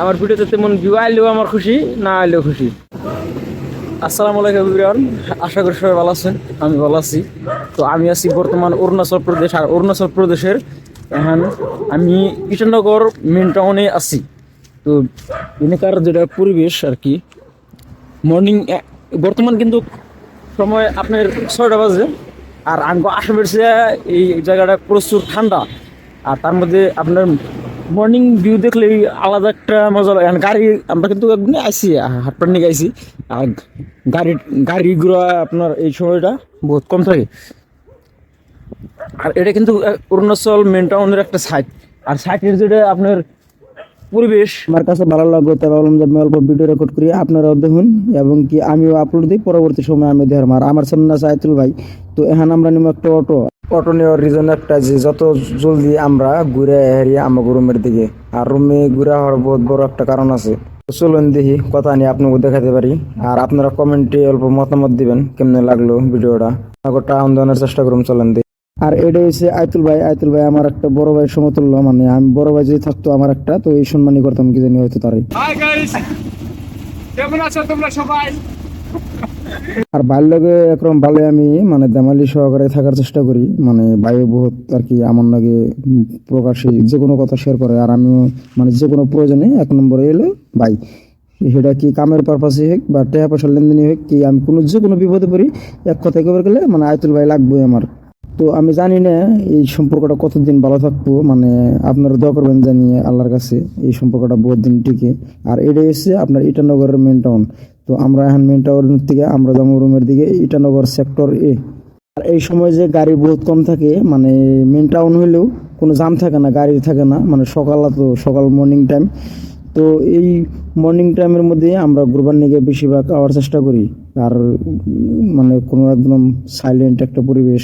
আমার ভিডিওতে তেমন ভিউ আইলেও আমার খুশি, না আইলেও খুশি। আসসালামু আলাইকুম এভরিওয়ান আশা করি সবাই ভালো আছেন, আমি ভালো আছি। তো আমি আছি বর্তমান অরুণাচল প্রদেশ, আর অরুণাচল প্রদেশের এখন আমি ইটানগর মেন টাউনে আছি। তো এখানকার যেটা পরিবেশ আর কি মর্নিং বর্তমান কিন্তু সময় আপনার ছয়টা বাজে, আর আঙ্গ আসামের এই জায়গাটা প্রচুর ঠান্ডা। আর তার মধ্যে আপনার মর্নিং ভিউ দেখলে আলাদা একটা মজা লাগে। গাড়ি, আমরা কিন্তু একদিন আইসি হাটপাট নিয়ে আইসি আর গাড়ি, গাড়িগুলো আপনার এই সময়টা বহুত কম থাকে। আর এটা কিন্তু অরুণাচল মেন টাউনের একটা সাইট আর সাইটের যেটা আপনার পরিবেশ, আমার কাছে ভালো লাগল, তাই ভাবলাম যে আমি অল্প ভিডিও রেকর্ড করি, আপনারাও দেখুন, এবং কি আমিও আপলোড দিই, পরবর্তী সময় আমি দেখার মার। আমার সামনে আয়তুল ভাই, তো এখানে আমরা নিব একটা অটো অটো নেওয়ার রিজন একটা যে যত জলদি আমরা ঘুরে হারিয়ে আমাকে রুমের দিকে, আর রুমে ঘুরে হওয়ার বহুত বড় একটা কারণ আছে। চলুন দেখি কথা নিয়ে আপনাকে দেখাতে পারি, আর আপনারা কমেন্টে অল্প মতামত দিবেন, কেমনে লাগল ভিডিওটা। আমাকে টাউন দেওয়ার চেষ্টা করুন, চলেন দেখি। আর এটা হচ্ছে আয়তুল ভাই আয়তুল ভাই আমার একটা বড় ভাই সমতুল্য মানে আমি বড় ভাই যদি থাকতো আমার একটা, তো এই সম্মানই করতাম, কি জানি হয়তো তারই। কেমন আছো তোমরা সবাই? আর বাল্যকে একরকম ভালো আমি মানে দেমালি সহকারে থাকার চেষ্টা করি। মানে বায়ু বহুত আর কি, আমার লাগে প্রকাশে যে কোনো কথা শেয়ার করে। আর আমিও মানে যে কোনো প্রয়োজনে এক নম্বরে এলো ভাই সেটা কি কামের পারপাসে হোক বা টাকা পয়সার লেনদেনই হোক, কি আমি কোনো যে কোনো বিপদে পড়ি, এক কথায় কেবল গেলে মানে আয়তুল ভাই লাগবে আমার। তো আমি জানি না এই সম্পর্কটা কতদিন ভালো থাকব মানে আপনারা দোয়া করবেন জানিয়ে আল্লাহর কাছে এই সম্পর্কটা বহুত দিন টিকে। আর এটাই হচ্ছে আপনার ইটানগরের মেন টাউন তো আমরা এখন মেন টাউনের থেকে আমরা যাব রুমের দিকে ইটানগর সেক্টর এ আর এই সময় যে গাড়ি বহুত কম থাকে মানে মেন টাউন হইলেও কোনো জাম থাকে না, গাড়ি থাকে না মানে সকাল তো সকাল মর্নিং টাইম তো এই মর্নিং টাইমের মধ্যে আমরা ঘুরবার নিয়ে বেশিরভাগ আওয়ার চেষ্টা করি। আর মানে কোনো একদম সাইলেন্ট একটা পরিবেশ,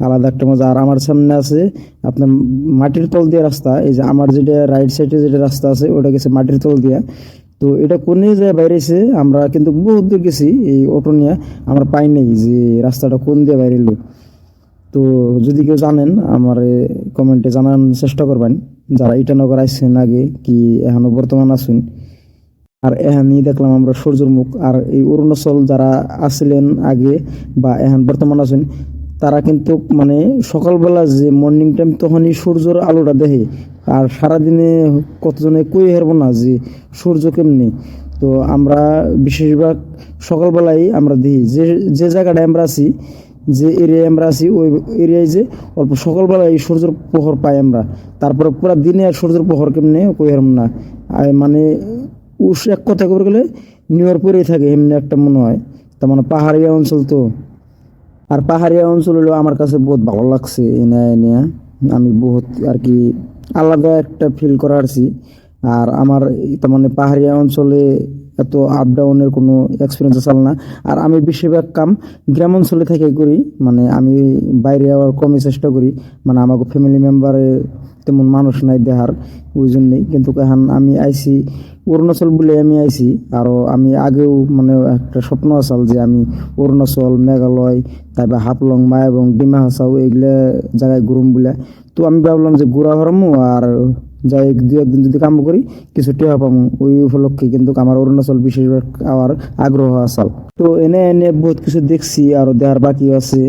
আলাদা একটা মজা। আর আমার সামনে আছে আপনার মাটির তল দিয়ে রাস্তা, এই যে আমার যেটা রাইট সাইডে যেটা রাস্তা আছে, ওটা গেছে মাটির তল দিয়া। তো এটা কোনে যায় বাইরেছে আমরা কিন্তু বহুত দূর গেছি এই অটো নিয়ে। আমরা পাই নাই যে রাস্তাটা কোন দিয়ে বাইরে এলো। তো যদি কেউ জানেন, আমার কমেন্টে জানানোর চেষ্টা করবেন। যারা ইটানগর আসছেন আগে কি এখনও বর্তমান আছেন। আর এখানেই দেখলাম আমরা সূর্যের মুখ। আর এই অরুণাচল যারা আসছিলেন আগে বা এখন বর্তমান আছেন তারা কিন্তু মানে সকালবেলা যে মর্নিং টাইম তখনই সূর্যের আলোটা দেখে। আর সারাদিনে কতজনে কই হারবো না যে সূর্য কেমনি? তো আমরা বেশিরভাগ সকালবেলায় আমরা দেখি যে যে জায়গাটায় আমরা আছি, যে এরিয়ায় আমরা আছি, ওই এরিয়ায় যে অল্প সকালবেলায় সূর্যের প্রহর পাই আমরা। তারপরে পুরো দিনে আর সূর্যের প্রহর কেমনে কই হারব না। মানে উস এক কথা করে গেলে নিউ ইয়র্ক পরেই থাকে, এমনি একটা মনে হয়। তার মানে পাহাড়িয়া অঞ্চল তো। আর পাহাড়িয়া অঞ্চল হলো আমার কাছে বহুত ভালো লাগছে এনে এনে আমি বহুত আর কি আলাদা একটা ফিল করারছি আর আমার তার মানে পাহাড়িয়া অঞ্চলে এত আপ ডাউনের কোনো এক্সপিরিয়েন্স আছে না। আর আমি বেশিরভাগ কাম গ্রাম অঞ্চলে থেকে করি। মানে আমি বাইরে যাওয়ার কমই চেষ্টা করি। মানে আমাকে ফ্যামিলি মেম্বারে তেমন মানুষ নাই দেহার ওই জন্যই কিন্তু এখন আমি আইছি, অরুণাচল বলে আমি আইছি। আরও আমি আগেও মানে একটা স্বপ্ন আসাল যে আমি অরুণাচল, মেঘালয়, তারপর হাফলং মা এবং ডিমা হাসাও, এইগুলা জায়গায় ঘুরুম বলে। তো আমি ভাবলাম যে ঘোরা হরমু আর যাই দু একদিন যদি কাম করি কিছু টেহা পামু। ওই উপলক্ষে কিন্তু আমার অরুণাচল বিশেষভাবে আমার আগ্রহ আসাল তো এনে এনে বহুত কিছু দেখছি আর দেহার বাকি আছে।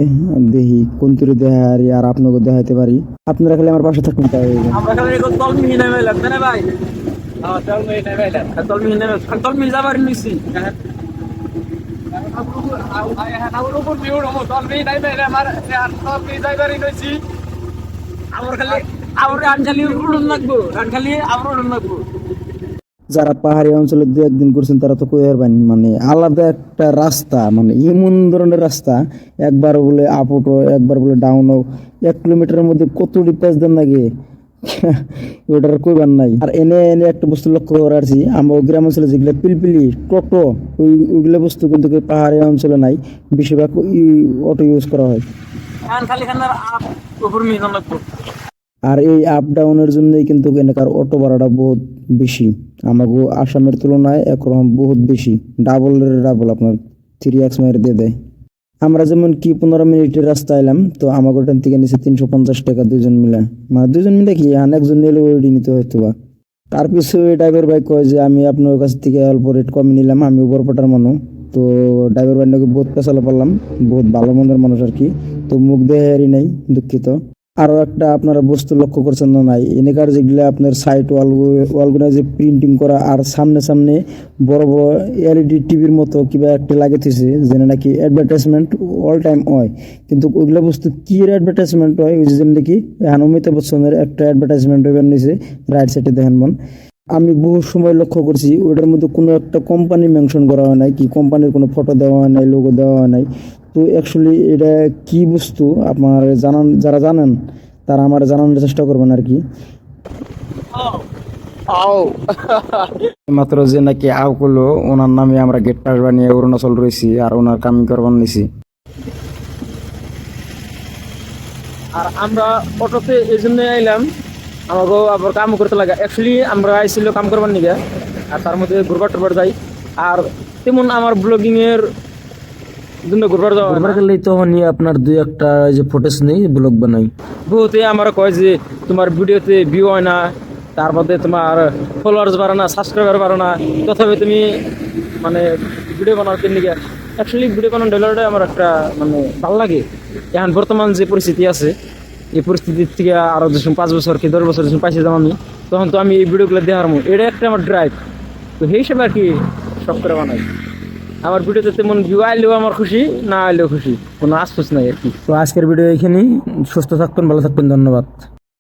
দেখি কোন তুরে দেখারি আর আপনাকে দেখাইতে পারি। আপনারা খালি আমার পাশে থাকুন তাই আমরা খালি উড়ন লাগবো উড়ন লাগবো। যারা পাহাড়ি অঞ্চলে দু একদিন করছেন তারা তো কই পারবেন মানে আলাদা একটা রাস্তা মানে এমন ধরনের রাস্তা একবার বলে আপটো একবার বলে ডাউনও এক কিলোমিটারের মধ্যে কত ডিপাস দেন লাগে ওটার কইবার নাই। আর এনে এনে একটা বস্তু লক্ষ্য করে আসছি আমার গ্রাম অঞ্চলে যেগুলো পিলপিলি টোটো ওই ওইগুলো বস্তু কিন্তু পাহাড়ি অঞ্চলে নাই বেশিরভাগ অটো ইউজ করা হয়। উপর লাগবো। আর এই আপ ডাউনের জন্যই কিন্তু এখানকার অটো ভাড়াটা বহুত বেশি। আমাকে আসামের তুলনায় একরকম বহুত বেশি। ডাবলের ডাবল আপনার থ্রি এক্স মাইর দিয়ে দেয়। আমরা যেমন কি পনেরো মিনিটের রাস্তা এলাম, তো আমাকে ওখান থেকে নিচে তিনশো পঞ্চাশ টাকা দুজন মিলে। মানে দুজন মিলে কি আর একজন নিলে ওই নিতে হয়তো বা তার পিছু ড্রাইভার ভাই কয় যে, আমি আপনার কাছ থেকে অল্প রেট কমে নিলাম, আমি উপরপটার মানুষ তো ড্রাইভার ভাই নাকি বহুত পেছালো পারলাম, বহুত ভালো মন্দের মানুষ আর কি। তো মুখ দেহারি নাই, দুঃখিত। আরও একটা আপনারা বস্তু লক্ষ্য করছেন না নাই? এনেকার যেগুলো আপনার সাইট ওয়াল ওয়ালগুলো যে প্রিন্টিং করা আর সামনে সামনে বড় বড় এলইডি টিভির মতো কিবা একটা লাগিয়েছে যেটা নাকি অ্যাডভার্টাইজমেন্ট অল টাইম হয়। কিন্তু ওইগুলো বস্তু কি অ্যাডভার্টাইজমেন্ট হয়? ওই যে নাকি এখন অমিতাভ বচ্চনের একটা অ্যাডভার্টাইজমেন্ট হয়ে নিয়েছে রাইট সাইডে দেখেন মন। আমি বহু সময় লক্ষ্য করছি ওটার মধ্যে কোনো একটা কোম্পানি মেনশন করা হয় নাই, কি কোম্পানির কোনো ফটো দেওয়া হয় নাই লোগো দেওয়া হয় নাই। তো অ্যাকচুয়ালি এটা কি বস্তু? আপনার জানান যারা জানেন তারা আমার জানানোর চেষ্টা করবেন আর কি। মাত্র যে নাকি আউ করল ওনার নামে আমরা গেট পাস বানিয়ে অরুণাচল রয়েছি আর ওনার কামিং করবার নিছি। আর আমরা অটোতে এই জন্য আইলাম আমাকে আবার কাম করতে লাগে। অ্যাকচুয়ালি আমরা আইছিল কাম করবার নিগে আর তার মধ্যে ঘুরবার টুরবার যাই। আর তেমন আমার ব্লগিং গেলেই তখনই আপনার দুই একটা যে ফুটেজ নেই ব্লগ বানাই। বহুতে আমার কয় যে তোমার ভিডিওতে ভিউ হয় না তার মধ্যে তোমার ফলোয়ার্স বাড়ে না সাবস্ক্রাইবার বাড়ে না। তথাপি তুমি মানে ভিডিও বানাও কেন নিকে অ্যাকচুয়ালি ভিডিও বানানো ডেলারটা আমার একটা মানে ভালো লাগে। এখন বর্তমান যে পরিস্থিতি আছে এই পরিস্থিতির থেকে আরও যখন পাঁচ বছর কি দশ বছর যখন পাইছিলাম আমি তখন তো আমি এই ভিডিওগুলো দেখার মো এটা একটা আমার ড্রাইভ তো সেই হিসাবে আর কি সব করে বানাই। আমার ভিডিওতে তেমন ভিউ আইলেও আমার খুশি না আইলেও খুশি। কোনো আফসোস নাই আর কি। তো আজকের ভিডিও এখানেই। সুস্থ থাকবেন ভালো থাকবেন ধন্যবাদ।